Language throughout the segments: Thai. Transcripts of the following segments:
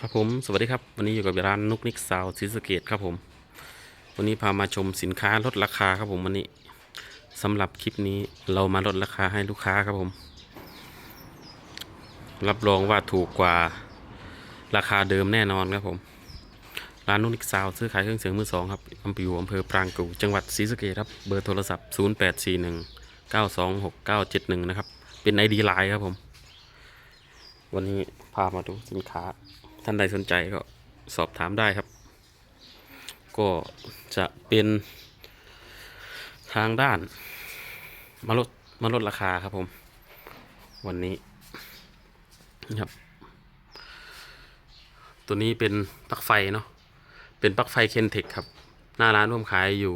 ครับผมสวัสดีครับ วันนี้อยู่กับร้านนุกนิกซาวศรีสะเกดครับผม วันนี้พามาชมสินค้าลดราคาครับผมวันนี้สำหรับคลิปนี้เรามาลดราคาให้ลูกค้าครับผม รับรองว่าถูกกว่าราคาเดิมแน่นอนครับผม ร้านนุกนิกซาวซื้อขายเครื่องเสียงมือสองครับอำเภออยู่อำเภอปรางกูจังหวัดศรีสะเกดครับเบอร์โทรศัพท์ 0841 926 971 นะครับ เป็น ID ไลน์ครับผม วันนี้พามาดูสินค้า ท่านใดสนใจก็สอบถามได้ครับ ก็จะเป็นทางด้านมาลดมาลดราคาครับผม วันนี้นะครับ ตัวนี้เป็นปลั๊กไฟเนาะเป็นปลั๊กไฟเคนเทคครับ หน้าร้านร่วมขายอยู่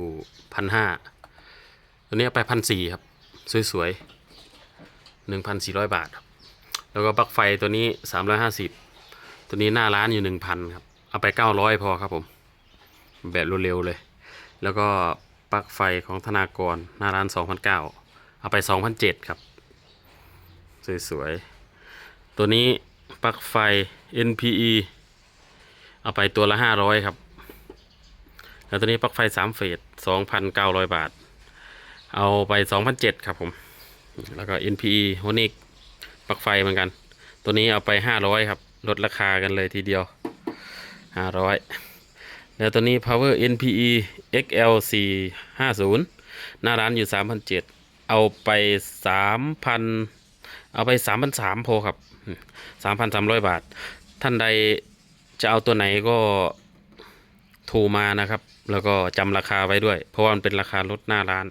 พันห้าตัวนี้ไปพันสี่ครับ สวยๆหนึ่งพันสี่ร้อยบาทครับ แล้วก็ปลั๊กไฟตัวนี้สามร้อยห้าสิบ ตัวนี้หน้าร้านอยู่หนึ่งพันครับ เอาไปเก้าร้อยพอครับผม แบบเร็วๆเลย แล้วก็ปลั๊กไฟของธนากรหน้าร้านสองพันเก้าเอาไปสองพันเจ็ดครับ สวยๆ ตัวนี้ปลั๊กไฟ NPE เอาไปตัวละห้าร้อยครับ แล้วตัวนี้ปลั๊กไฟสามเฟสสองพันเก้าร้อยบาท เอาไปสองพันเจ็ดครับผม แล้วก็ NPE โฮนิกปลั๊กไฟเหมือนกัน ตัวนี้เอาไปห้าร้อยครับ ลดราคากันเลยทีเดียวห้าร้อยแล้วตัวนี้ power NPE XL 4 5 0 หน้าร้านอยู่สามพันเจ็ดเอาไปสามพันเอาไปสามพันสามพอครับสามพันสามร้อยบาท ท่านใดจะเอาตัวไหนก็โทรมานะครับ แล้วก็จำราคาไว้ด้วย เพราะว่ามันเป็นราคาลดหน้าร้าน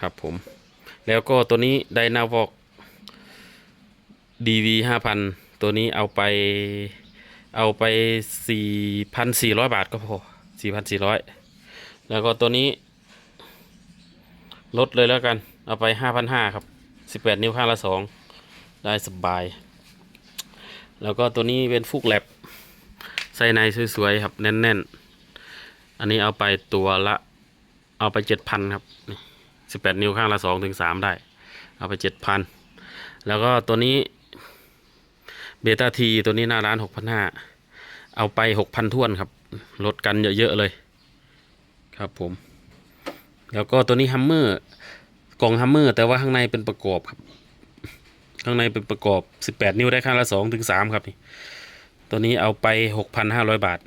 ครับผม แล้วก็ตัวนี้ไดนาวอก DV ห้าพัน ตัวนี้เอาไปเอาไปสี่พันสี่ร้อยบาทก็พอสี่พันสี่ร้อยแล้วก็ตัวนี้ ลดเลยแล้วกัน เอาไปห้าพันห้าครับสิบแปดนิ้วข้างละสองได้สบาย แล้วก็ตัวนี้เป็นฟุกแลบใส่ในสวยๆ ครับ แน่นๆ อันนี้เอาไปตัวละ เอาไปเจ็ดพันครับสิบแปดนิ้วข้างละสองถึงสามได้ เอาไปเจ็ดพันแล้วก็ตัวนี้ เบต้าทีตัวนี้หน้าร้านหกพันห้าเอาไปหกพันท่วนครับลดกันเยอะๆเลย ครับผม แล้วก็ตัวนี้ฮัมเมอร์กล่องฮัมเมอร์แต่ว่าข้างในเป็นประกอบครับ ข้างในเป็นประกอบสิบแปดนิ้วได้ข้างละสองถึงสามครับนี่ตัวนี้เอาไปหกพันห้าร้อยบาท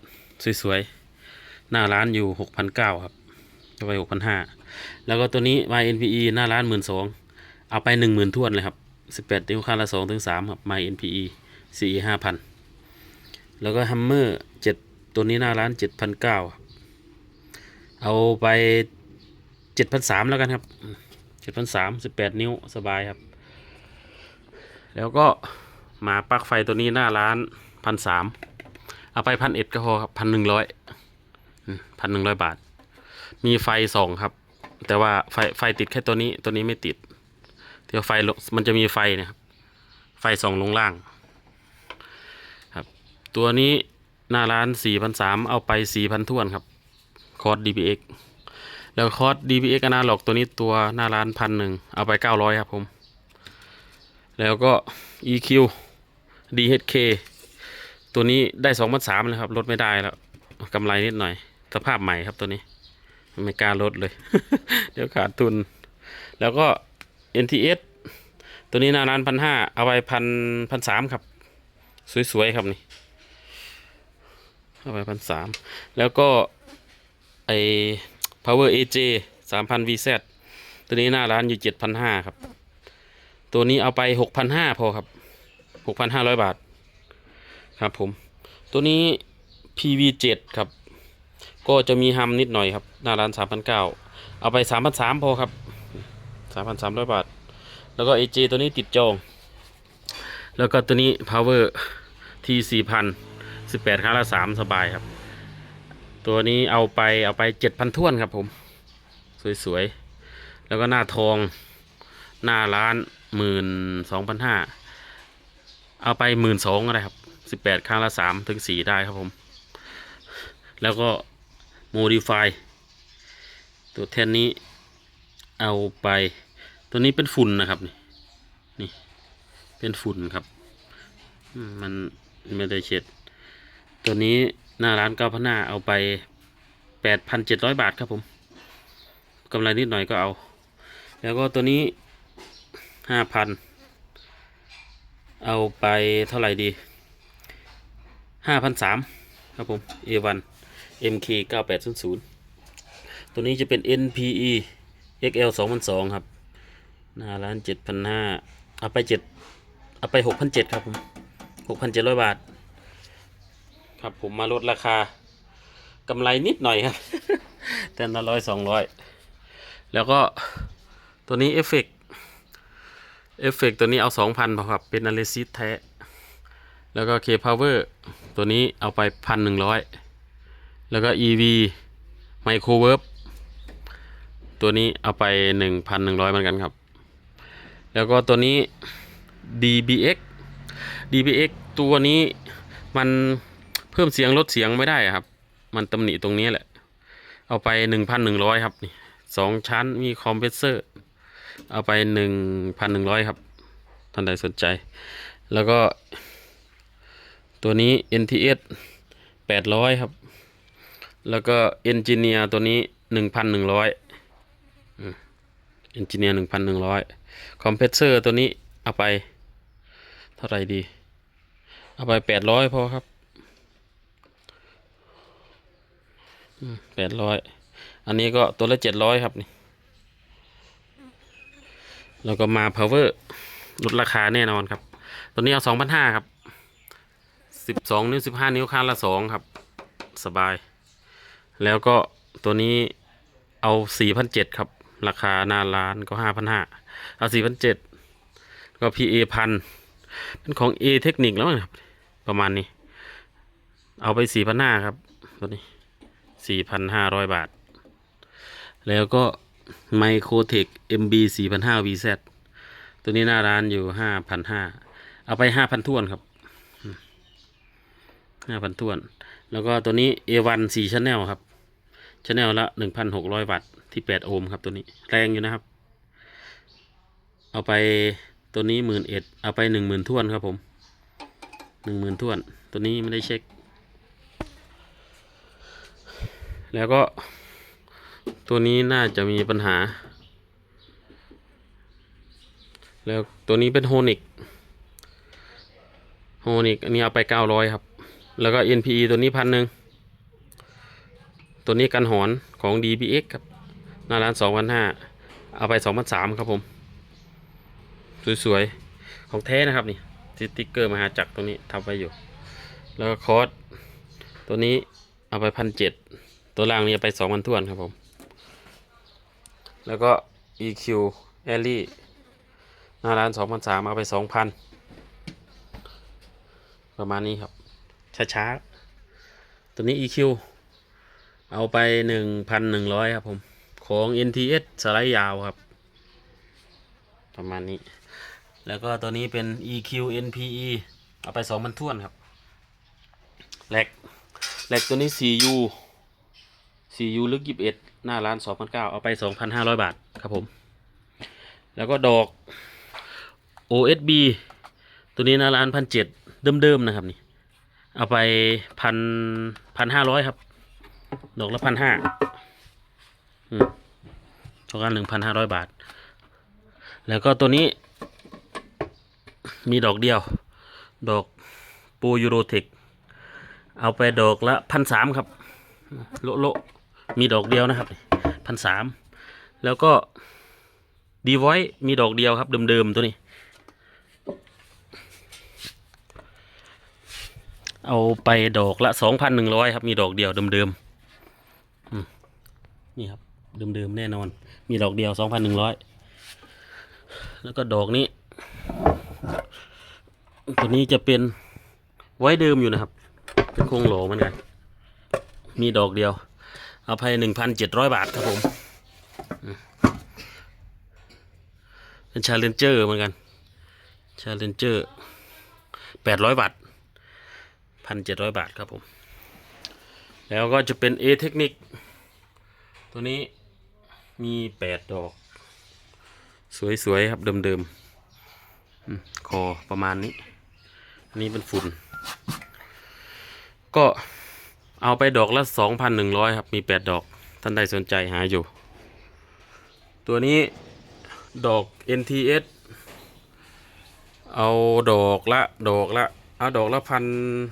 สวยๆ หน้าร้านอยู่หกพันเก้าครับเอาไปหกพันห้าแล้วก็ตัวนี้ YNPE หน้าร้านหมื่นสองเอาไปหนึ่งหมื่นท่วนเลยครับสิบแปดนิ้วข้างละสองถึงสามครับ MyNPE สี่ห้าพันแล้วก็ฮัมเมอร์เจ็ดตัวนี้หน้าร้านเจ็ดพันเก้าเอาไปเจ็ดพันสามแล้วกันครับเจ็ดพันสามสิบแปดนิ้วสบายครับ แล้วก็มาปลั๊กไฟตัวนี้หน้าร้านพันสามเอาไปพันเอ็ดก็พอครับพันหนึ่งร้อยพันหนึ่งร้อยบาท มีไฟสองครับ แต่ว่าไฟไฟติดแค่ตัวนี้ตัวนี้ไม่ติดเดี๋ยวไฟมันจะมีไฟเนะครับไฟส่องลงล่าง ตัวนี้หน้าร้านสี่พันสามเอาไปสี่พันท่วนครับ คอร์ส DPX แล้วคอร์ส DPX อนาล็อกตัวนี้ตัวหน้าร้านพันหนึ่งเอาไปเก้าร้อยครับผม แล้วก็ EQ DHK ตัวนี้ได้สองพันสามเลยครับ ลดไม่ได้แล้วกำไรนิดหน่อย สภาพใหม่ครับตัวนี้ ไม่กล้าลดเลย เดี๋ยวขาดทุน แล้วก็ NTS ตัวนี้หน้าร้านพันห้าเอาไปพันพันสามครับ สวยๆ ครับนี่ เข้าไปพันสามแล้วก็ไอ power AJ สามพัน VZ ตัวนี้หน้าร้านอยู่เจ็ดพันห้าครับ ตัวนี้เอาไปหกพันห้าพอครับหกพันห้าร้อยบาท ครับผม ตัวนี้ PV7 ครับ ก็จะมีฮัมนิดหน่อยครับ หน้าร้านสามพันเก้าเอาไปสามพันสามพอครับสามพันสามร้อยบาท แล้วก็ AJ ตัวนี้ติดจอง แล้วก็ตัวนี้ power T สี่พัน สิบแปดครั้งละสามสบายครับ ตัวนี้เอาไปเอาไปเจ็ดพันท่วนครับผม สวยๆ แล้วก็หน้าทองหน้าร้านหมื่นสองพันห้าเอาไปหมื่นสองอะไรครับสิบแปดครั้งละสามถึงสี่ได้ครับผม แล้วก็โมดิฟายตัวแทนนี้เอาไปตัวนี้เป็นฝุ่นนะครับนี่นี่เป็นฝุ่นครับมมันไม่ได้เช็ด ตัวนี้หน้าร้านเก้าพันห้าเอาไปแปดพันเจ็ดร้อยบาทครับผมกำไรนิดหน่อยก็เอา แล้วก็ตัวนี้ห้าพันเอาไปเท่าไหร่ดีห้าพันสามครับผม A1 MK 9800ตัวนี้จะเป็น NPE XL 2002ครับ หน้าร้าน7,500เอาไป7เอาไป 6,700 ครับผม 6,700 บาท ครับผมมาลดราคากำไรนิดหน่อยครับแต่ละร้อยสองร้อยแล้วก็ตัวนี้เอฟเฟกเอฟเฟกตัวนี้เอาสองพันพอครับ เป็นอ l ลซิสแท้ แล้วก็เคพาวเวอร์ตัวนี้เอาไปพันหนึ่งร้อยแล้วก็ EV ไมโครเวิร์ตัวนี้เอาไปหนึ่งพันหนึ่งร้อยเหมือนกันครับ แล้วก็ตัวนี้ DBX DBX ตัวนี้มัน พิ่มเสียงลดเสียงไม่ได้อะครับ มันตำหนิตรงนี้แหละ เอาไปหนึ่งพันหนึ่งร้อยครับนี่สองชั้นมีคอมเพรสเซอร์ เอาไปหนึ่งพันหนึ่งร้อยครับ ท่านใดสนใจ แล้วก็ ตัวนี้ NTS แปดร้อยครับ แล้วก็ Engineer ตัวนี้หนึ่งพันหนึ่งร้อย Engineer หนึ่งพันหนึ่งร้อยคอมเพรสเซอร์ตัวนี้เอาไป เท่าไหร่ดี เอาไปแปดร้อยพอครับ แปดร้อยอันนี้ก็ตัวละเจ็ดร้อยครับนี่แล้วก็มา power ลดราคาแน่นอนครับ ตัวนี้เอาสองพันห้าครับสิบสองนิ้วสิบห้านิ้วข้างละสองครับ สบาย แล้วก็ตัวนี้เอาสี่พันเจ็ดครับ ราคาหน้าร้านก็ห้าพันห้าเอาสี่พันเจ็ดก็ PA พันเป็นของ A เทคนิคแล้วนะครับ ประมาณนี้ เอาไปสี่พันห้าครับ ตัวนี้ สี่พันห้าร้อยบาท แล้วก็ไมโครเทค MB สี่พันห้า VZ ตัวนี้หน้าร้านอยู่ห้าพันห้าเอาไปห้าพันทวนครับห้าพันทวน แล้วก็ตัวนี้ A1 สี่ชแนลครับชแนลละหนึ่งพันหกร้อยวัตต์ที่แปดโอห์มครับตัวนี้ แรงอยู่นะครับ เอาไปตัวนี้หมื่นเอ็ดเอาไปหนึ่งหมื่นทวนครับผมหนึ่งหมื่นทวน ตัวนี้ไม่ได้เช็ค แล้วก็ตัวนี้น่าจะมีปัญหา แล้วตัวนี้เป็นโฮนิกโฮนิกอันนี้เอาไปเก้าร้อยครับ แล้วก็ NPE ตัวนี้พันหนึ่งตัวนี้กันหอนของ DBX ครับหน้าร้านสองพันห้าเอาไปสองพันสามครับผม สวยๆ ของแท้นะครับนี่สติ๊กเกอร์มหาจักรตรงนี้ทำไว้อยู่ แล้วก็คอร์สตัวนี้เอาไปพันเจ็ด ตัวล่างนี้ไปสองพันทวนครับผม แล้วก็ EQ แอลลี่หน้าร้านสองพันสามเอาไปสองพันประมาณนี้ครับ ช้าๆ ตัวนี้ EQ เอาไปหนึ่งพันหนึ่งร้อยครับผม ของ NTS สไลด์ยาวครับ ประมาณนี้ แล้วก็ตัวนี้เป็น EQ NPE เอาไปสองพันท่วนครับแหลกแหลกตัวนี้ 4U 4U ลึก 21 หน้าร้าน2,009เอาไป 2,500 บาทครับผม แล้วก็ดอก OSB ตัวนี้หน้าร้านพันเจ็ดเดิมๆนะครับนี่ เอาไปพันพันห้าร้อยครับ ดอกละพันห้าเท่ากันหนึ่งพันห้าร้อยบาท แล้วก็ตัวนี้ มีดอกเดียว ดอกปูยูโรเทคเอาไปดอกละพันสามครับ โลโล มีดอกเดียวนะครับพันสามแล้วก็ดีไวมีดอกเดียวครับเดิมๆตัวนี้ เอาไปดอกละสองพันหนึ่งร้อยครับ มีดอกเดียวเดิมๆนี่ครับเดิมๆแน่นอน มีดอกเดียวสองพันหนึ่งร้อยแล้วก็ดอกนี้ ตัวนี้จะเป็นไว้เดิมอยู่นะครับ เป็นโครงโหลเหมือนกัน มีดอกเดียว เอาไปหนึ่งพันเจ็ดร้อยบาทครับผมเป็นชาเลนเจอร์เหมือนกันชาเลนเจอร์แปดร้อยบาทพันเจ็ดร้อยบาทครับผม แล้วก็จะเป็น A เทคนิคตัวนี้มีแปดดอก สวยๆครับเดิมๆคอประมาณนี้ อันนี้เป็นฝุ่น ก็ เอาไปดอกละสองพันหนึ่งร้อยครับ มีแปดดอก ท่านใดสนใจหาอยู่ ตัวนี้ดอก NTS เอาดอกละดอกละ เอาดอกละพัน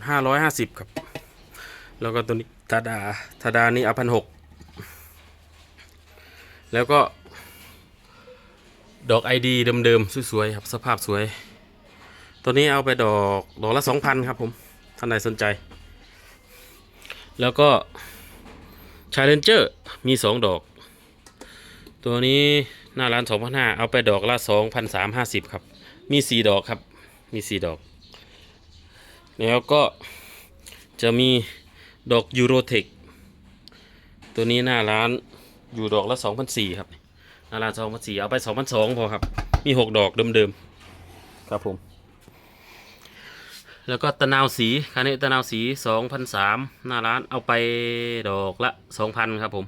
ห้าร้อยห้าสิบครับ แล้วก็ตัวนี้ทาดาทาดานี่เอาพันหกแล้วก็ดอกไอดีเดิมๆสวยๆครับ สภาพสวย ตัวนี้เอาไปดอกดอกละสองพันครับผม ท่านใดสนใจ แล้วก็ชาเลนเจอร์มีสองดอก ตัวนี้หน้าร้านสองพันห้าเอาไปดอกละสองพันสามห้าสิบครับ มีสี่ดอกครับ มีสี่ดอก แล้วก็จะมีดอกยูโรเทคตัวนี้หน้าร้านอยู่ดอกละสองพันสี่ครับหน้าร้านสองพันสี่เอาไปสองพันสองพอครับ มีหกดอกเดิมๆ ครับผม แล้วก็ตะนาวสีคันนี้ตะนาวสีสองพันสามหน้าร้านเอาไปดอกละสองพันครับผม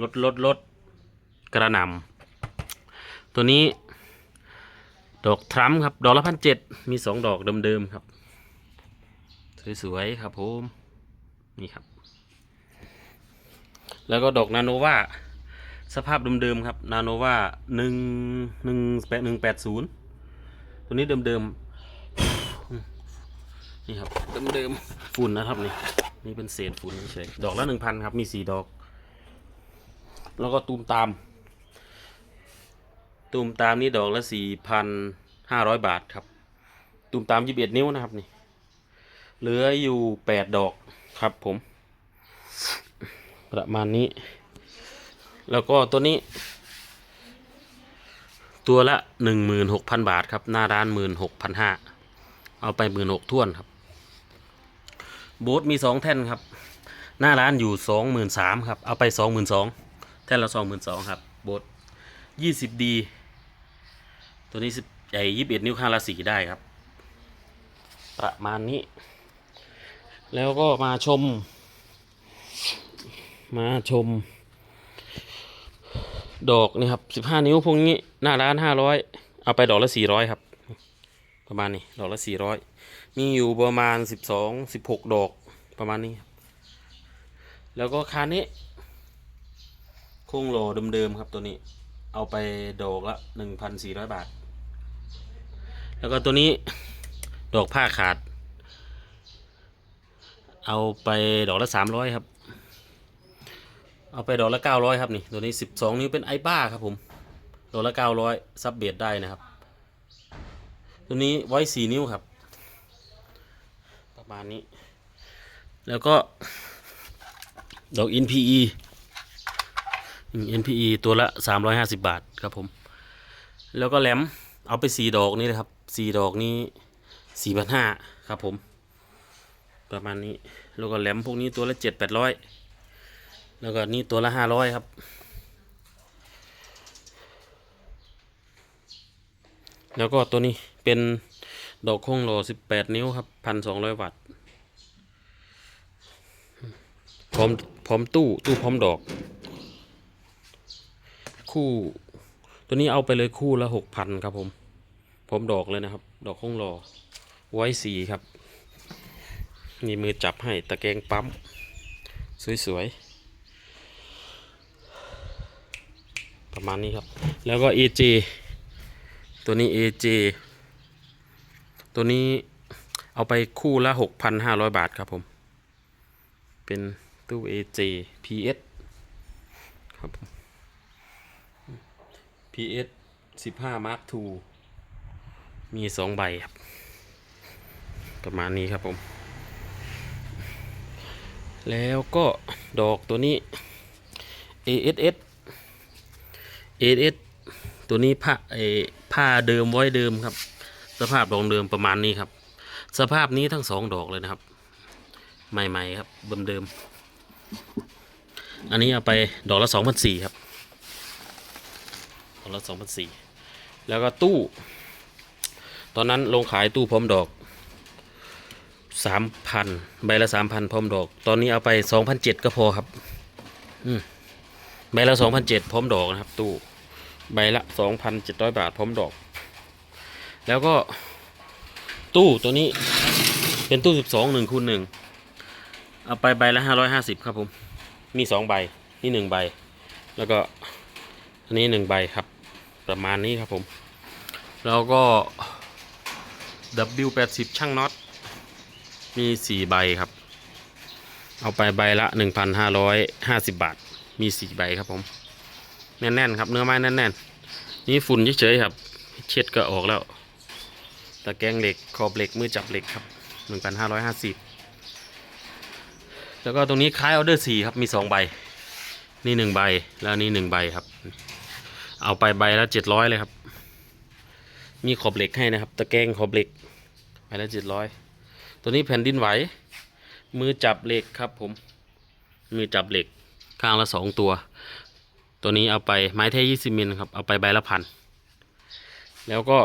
ลดลดลดกระนำตัวนี้ ดอกทรัมป์ครับ ดอกละพันเจ็ดมีสองดอกเดิมๆครับ สวยๆครับผมนี่ครับ แล้วก็ดอกนาโนวาสภาพเดิมๆครับนาโนวาหนึ่งหนึ่งแปดหนึ่งแปดศูนย์ตัวนี้เดิมๆ นี่ครับเดิมๆฝุ่นนะครับนี่นี่เป็นเศษฝุ่นเฉยๆดอกละหนึ่งพันครับมีสี่ดอก แล้วก็ตูมตาม ตูมตามนี่ดอกละสี่พันห้าร้อยบาทครับ ตูมตามยี่สิบเอ็ดนิ้วนะครับนี่เหลืออยู่แปดดอกครับผม ประมาณนี้ แล้วก็ตัวนี้ ตัวละหนึ่งหมื่นหกพันบาทครับ หน้าร้านหมื่นหกพันห้าเอาไปหมื่นหกท่วนครับโบ๊ทมีสองแท่นครับ หน้าร้านอยู่สองหมื่นสามครับ เอาไปสองหมื่นสองแท่นละสองหมื่นสองครับโบ๊ทยี่สิบดีตัวนี้สิบใหญ่ยี่สิบเอ็ดนิ้วข้างละสีได้ครับ ประมาณนี้ แล้วก็มาชม มาชม ดอกนี่ครับสิบห้านิ้วพวกนี้ หน้าร้านห้าร้อยเอาไปดอกละสี่ร้อยครับ ประมาณนี้ ดอกละสี่ร้อย มีอยู่ประมาณสิบสองสิบหกดอกประมาณนี้ แล้วก็คานี้โครงโลเดิมๆครับตัวนี้ เอาไปดอกละหนึ่งพันสี่ร้อยบาท แล้วก็ตัวนี้ดอกผ้าขาด เอาไปดอกละสามร้อยครับ เอาไปดอกละเก้าร้อยครับนี่ตัวนี้สิบสองนิ้วเป็นไอบ้าครับผมดอกละเก้าร้อยซับเบียดได้นะครับ ตัวนี้ไว้สี่นิ้วครับ ประมาณนี้ แล้วก็ ดอก NPE NPE ตัวละสามร้อยห้าสิบบาทครับผม แล้วก็แหลมเอาไปสี่ดอกนี่นะครับสี่ดอกนี้สี่พันห้าครับผม ประมาณนี้ แล้วก็แหลมพวกนี้ตัวละเจ็ดแปดร้อยแล้วก็นี่ตัวละห้าร้อยครับ แล้วก็ตัวนี้เป็น ดอกคงโลสิบแปดนิ้วครับพันสองร้อยวัตต์พร้อมพร้อมตู้ตู้พร้อมดอก คู่ ตัวนี้เอาไปเลยคู่ละหกพันครับผมพร้อมดอกเลยนะครับ ดอกคงโลไว้สีครับมีมือจับให้ตะแกรงปั๊ม สวยๆ ประมาณนี้ครับ แล้วก็ AJ ตัวนี้ AJ ตัวนี้เอาไปคู่ละ 6,500 บาทครับผม เป็นตู้ AJ PS ครับผม PS 15 Mark II มี 2 ใบครับ ประมาณนี้ครับผม แล้วก็ดอกตัวนี้ ASS ASS ตัวนี้ผ้าเอผ้าเดิมไว้เดิมครับ สภาพดอกเดิมประมาณนี้ครับ สภาพนี้ทั้งสองดอกเลยนะครับ ใหม่ๆครับเดิมๆอันนี้เอาไปดอกละสองพันสี่ครับดอกละสองพันสี่แล้วก็ตู้ ตอนนั้นลงขายตู้พร้อมดอกสามพันใบละสามพันพร้อมดอก ตอนนี้เอาไปสองพันเจ็ดก็พอครับ อืมใบละสองพันเจ็ดพร้อมดอกนะครับ ตู้ ใบละสองพันเจ็ดร้อยบาทพร้อมดอก แล้วก็ตู้ตัวนี้เป็นตู้สิบสองหนึ่งคูณหนึ่งเอาไปใบละห้าร้อยห้าสิบครับผม มีสองใบ นี่หนึ่งใบ แล้วก็อันนี้หนึ่งใบครับ ประมาณนี้ครับผม แล้วก็ W80 ช่างน็อต มีสี่ใบครับ เอาไปใบละ 1,550 บาท มีสี่ใบครับผม แน่นๆ ครับ เนื้อไม้แน่นๆ นี่ฝุ่นเฉยๆครับ เช็ดก็ออกแล้ว ตะแกรงเหล็กขอบเหล็กมือจับเหล็กครับ 1,550 แล้วก็ตรงนี้คล้ายออเดอร์สี่ครับมีสองใบ นี่หนึ่งใบแล้วนี่หนึ่งใบครับ เอาไปใบละเจ็ดร้อยเลยครับ มีขอบเหล็กให้นะครับ ตะแกรงขอบเหล็กใบละเจ็ดร้อยตัวนี้แผ่นดินไหว มือจับเหล็กครับผม มือจับเหล็กข้างละสองตัว ตัวนี้เอาไปไม้แท้ยี่สิบมิลครับเอาไปใบละพันแล้วก็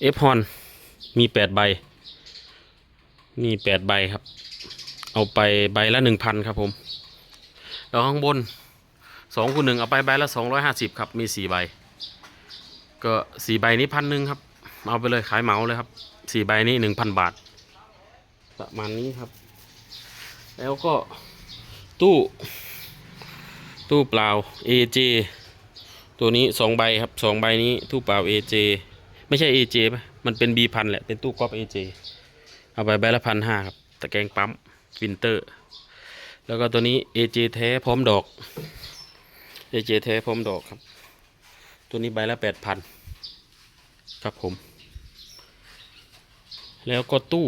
เอฟฮอนมีแปดใบ มีแปดใบครับ เอาไปใบละหนึ่งพันครับผมแล้วข้างบนสองคูณหนึ่งเอาไปใบละสองร้อยห้าสิบครับ มีสี่ใบ ก็สี่ใบนี้พันหนึ่งครับ เอาไปเลยขายเหมาเลยครับสี่ใบนี้หนึ่งพันบาท ประมาณนี้ครับ แล้วก็ตู้ ตู้เปล่า AJ ตัวนี้สองใบครับสองใบนี้ตู้เปล่า AJ ไม่ใช่ AJ ปะมันเป็น B พันแหละ เป็นตู้ก๊อป AJ เจเอาไปใบละพันห้าครับ ตะแกรงปั๊มฟินเตอร์ แล้วก็ตัวนี้ AJ แท้พร้อมดอก AJ แท้พร้อมดอกครับ ตัวนี้ใบละแปดพันครับผม แล้วก็ตู้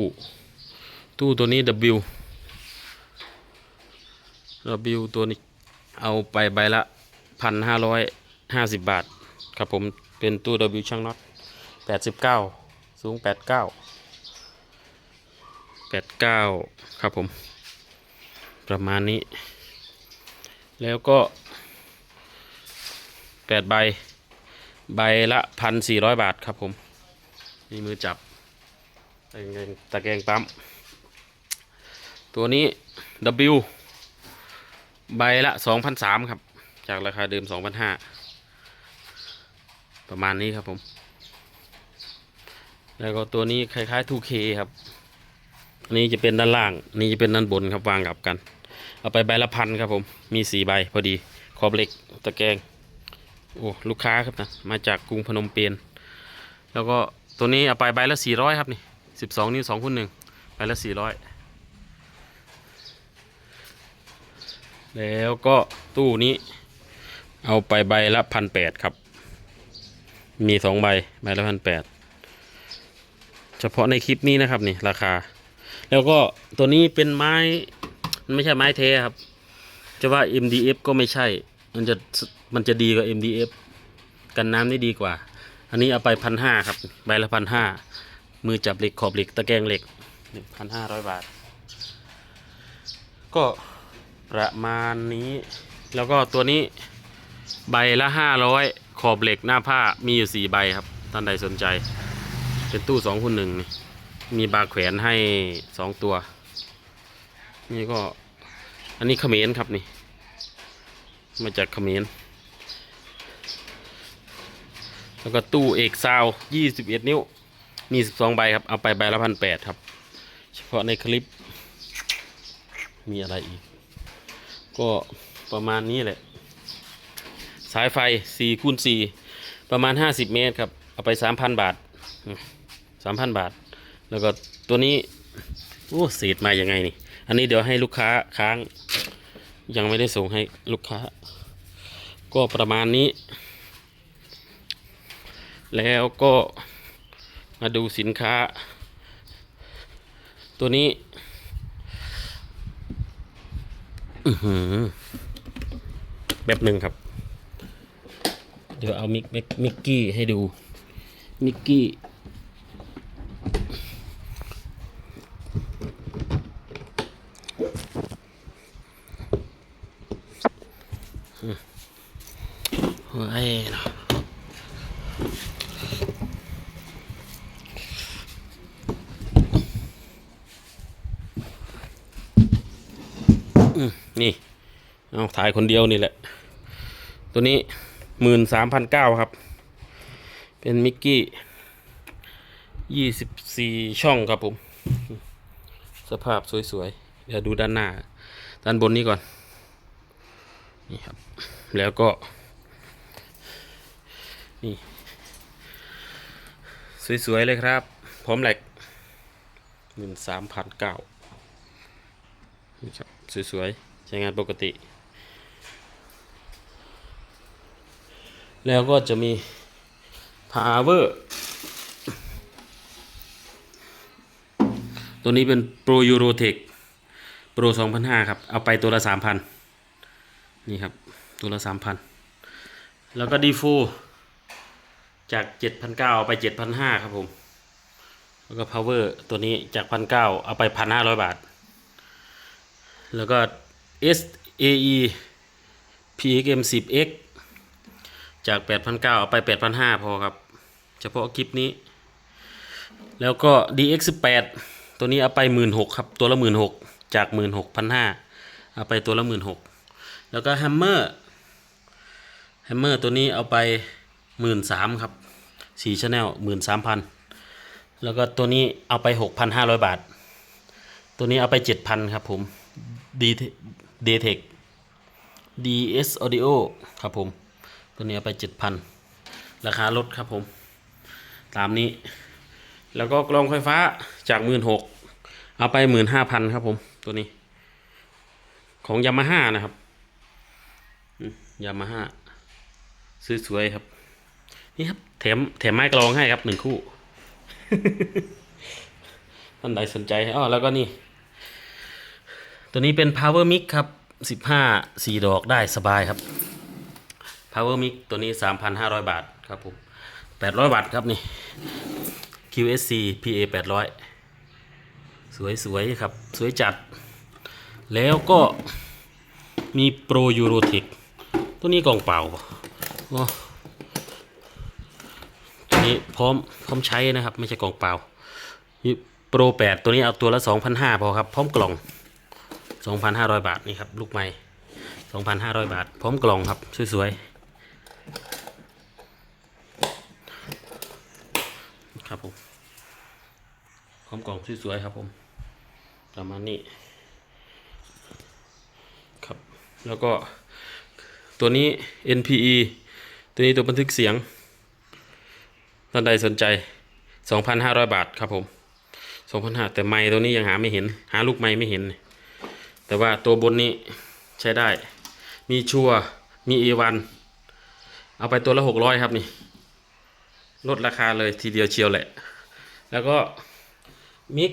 ตู้ตัวนี้ W W ตัวนี้เอาไปใบละพันห้าร้อยห้าสิบบาท ครับผมเป็นตู้ W ช่างน็อต แปดสิบเก้าสูงแปดเก้าแปดเก้าครับผม ประมาณนี้ แล้วก็แปดใบ ใบละพันสี่ร้อยบาทครับผมนี่มือจับตะแกรงตะแกรงปั๊ม ตัวนี้ W ใบละสองพันสามครับ จากราคาเดิมสองพันห้าประมาณนี้ครับผม แล้วก็ตัวนี้คล้ายๆ 2K ครับอันนี้จะเป็นด้านล่างนนี้จะเป็นด้านบนครับวางกับกัน เอาไปใบละพันครับผมมีสีใบพอดีขอบเหล็กตะแกรงโอ้ลูกค้าครับนะมาจากกรุงพนมเปญแล้วก็ตัวนี้เอาไปใบละสี่ร้อยครับนี่สิบสองนิ้วสองคูณหนึ่งใบละสี่ร้อยแล้วก็ตู้นี้เอาไปใบละพันแปดครับ มีสองใบใบละพันแปด เฉพาะในคลิปนี้นะครับนี่ราคา แล้วก็ตัวนี้เป็นไม้มันไม่ใช่ไม้เทครับ จะว่า MDF ก็ไม่ใช่ มันจะมันจะดีกว่า MDF กันน้ำได้ดีกว่า อันนี้เอาไปพันห้าครับใบละพันห้ามือจับเหล็กขอบเหล็กตะแกรงเหล็กหนึ่งพันห้าร้อยบาท ก็ประมาณนี้ แล้วก็ตัวนี้ใบละห้าร้อยขอบเหล็กหน้าผ้ามีอยู่สี่ใบครับ ท่านใดสนใจ เป็นตู้สองคูณหนึ่งนี่มีบาแขวนให้สองตัว นี่ก็ อันนี้เขมรครับนี่ มาจากเขมร แล้วก็ตู้เอกซาวยี่สิบเอ็ดนิ้ว มีสิบสองใบครับ เอาไปใบละพันแปดครับ เฉพาะในคลิป มีอะไรอีก ก็ประมาณนี้แหละ สายไฟสี่คูณสี่ประมาณห้าสิบเมตรครับ เอาไปสามพันบาท สามพันบาท แล้วก็ตัวนี้โอ้เศษมายังไงนี่ อันนี้เดี๋ยวให้ลูกค้าค้าง ยังไม่ได้ส่งให้ลูกค้า ก็ประมาณนี้ แล้วก็มาดูสินค้า ตัวนี้อือหือแบบหนึ่งครับ เดี๋ยวเอามิกมิกกี้ให้ดู มิกกี้ เฮ้ยเนาะอืมนี่ เอาถ่ายคนเดียวนี่แหละ ตัวนี้หมื่นสามพันเก้าครับ เป็นมิกกี้ยี่สิบสี่ช่องครับผม สภาพสวยๆ เดี๋ยวดูด้านหน้า ด้านบนนี้ก่อน นี่ครับ แล้วก็ นี่ สวย ๆ เลยครับ พร้อมแหลกหมื่นสามพันเก้านี่ครับ สวย ๆ ใช้งานปกติ แล้วก็จะมี power ตัวนี้เป็น Pro Eurotech Pro 2005 ครับ เอาไปตัวละ 3,000 นี่ครับ ตัวละ3,000แล้วก็ d ีฟูจาก7,900เอาไป7,500ครับผม แล้วก็ power ตัวนี้จาก1,900เอาไป1,500บาท แล้วก็ SAE PXM 10X จาก8,900เอาไป8,500พอครับ เฉพาะคลิปนี้ แล้วก็ DX18 ตัวนี้เอาไป16,000ครับ ตัวละ16,000จาก16,500เอาไปตัวละ16,000 แล้วก็ Hammer Hammer ตัวนี้เอาไป13,000ครับ4 Channel 13,000แล้วก็ตัวนี้เอาไป6,500บาท ตัวนี้เอาไป7,000ครับผม D DTech DS Audio ครับผม ตัวนี้เอาไป7,000ราคาลดครับผม ตามนี้ แล้วก็กลองไฟฟ้าจาก16,000เอาไป15,000ครับผม ตัวนี้ ของยามาฮ่านะครับ ยามาฮ่าสวยๆครับ นี่ครับ แถมแถมไม้กลองให้ครับหนึ่งคู่ท่านใดสนใจอ๋อแล้วก็นี่ ตัวนี้เป็น power mic ครับ15 4ดอกได้สบายครับ power mic ตัวนี้3,500บาทครับผม800วัตต์ครับนี่ QSC PA 800สวยๆครับ สวยจัด แล้วก็มี Pro Eurotech ตัวนี้กล่องเปล่าตัวนี้พร้อมพร้อมใช้นะครับ ไม่ใช่กล่องเปล่ามี Pro 8ตัวนี้เอาตัวละ2,500พอครับ พร้อมกล่อง2,500บาทนี่ครับ ลูกไม้2,500บาท พร้อมกล่องครับ สวยๆ ครับผมพร้อมกล่องสวยๆครับผมประมาณนี้ครับ แล้วก็ ตัวนี้ NPE ตัวนี้ตัวบันทึกเสียงท่านใดสนใจ 2,500 บาทครับผม2,500แต่ไม้ตัวนี้ยังหาไม่เห็น หาลูกไม้ไม่เห็น แต่ว่าตัวบนนี้ใช้ได้ มีชัวร์มี A1 เอาไปตัวละ 600 ครับนี่ ลดราคาเลยทีเดียวเชียวแหละ แล้วก็มิก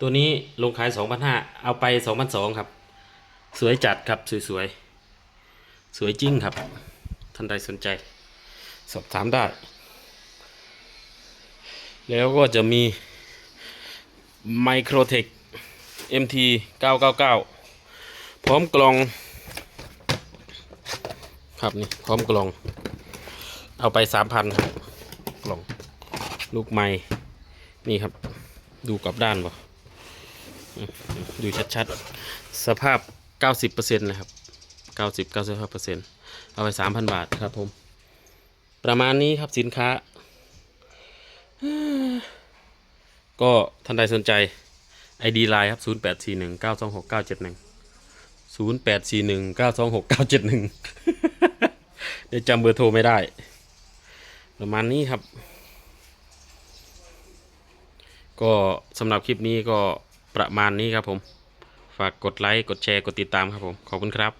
ตัวนี้ลงขาย 2,500 เอาไป 2,200 ครับ สวยจัดครับ สวยๆ สวยจริงครับ ท่านใดสนใจ สอบถามได้ แล้วก็จะมี Microtech MT 999 พร้อมกล่อง ครับนี่ พร้อมกล่อง เอาไป 3,000ครับกล่อง ลูกไม้นี่ครับ ดูกลับด้านบ่ดูชัดๆ สภาพ 90%เลยครับ 90 95%เอาไป 3,000 บาทครับผม ประมาณนี้ครับสินค้า ก็ท่านใดสนใจ ID Line ครับ 0841 926 971 0841 926 971 เดี๋ยวจำเบอร์โทรไม่ได้ ประมาณนี้ครับ ก็สำหรับคลิปนี้ก็ประมาณนี้ครับผม ฝากกดไลค์ กดแชร์ กดติดตามครับผม ขอบคุณครับ